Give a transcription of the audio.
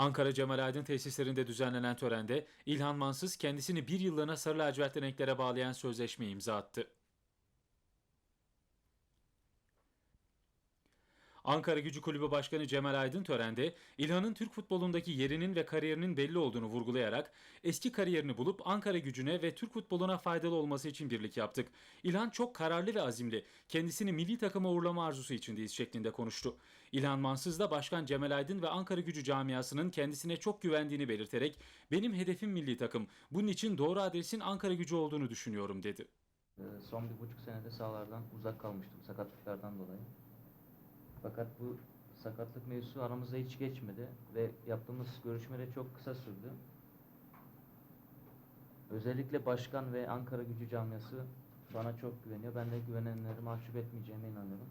Ankara Cemal Aydın tesislerinde düzenlenen törende İlhan Mansız kendisini bir yıllığına sarı lacivert renklere bağlayan sözleşmeyi imza attı. Ankara Gücü Kulübü Başkanı Cemal Aydın törende İlhan'ın Türk futbolundaki yerinin ve kariyerinin belli olduğunu vurgulayarak eski kariyerini bulup Ankara Gücü'ne ve Türk futboluna faydalı olması için birlik yaptık. İlhan çok kararlı ve azimli. Kendisini milli takıma uğurlama arzusu içindeyiz şeklinde konuştu. İlhan Mansız da Başkan Cemal Aydın ve Ankara Gücü camiasının kendisine çok güvendiğini belirterek benim hedefim milli takım. Bunun için doğru adresin Ankara Gücü olduğunu düşünüyorum dedi. Ee, Son bir buçuk senede sahalardan uzak kalmıştım sakatlıklardan dolayı. Fakat bu sakatlık mevzusu aramızda hiç geçmedi ve yaptığımız görüşme de çok kısa sürdü. Özellikle başkan ve Ankara gücü camiası bana çok güveniyor. Ben de güvenenleri mahcup etmeyeceğime inanıyorum.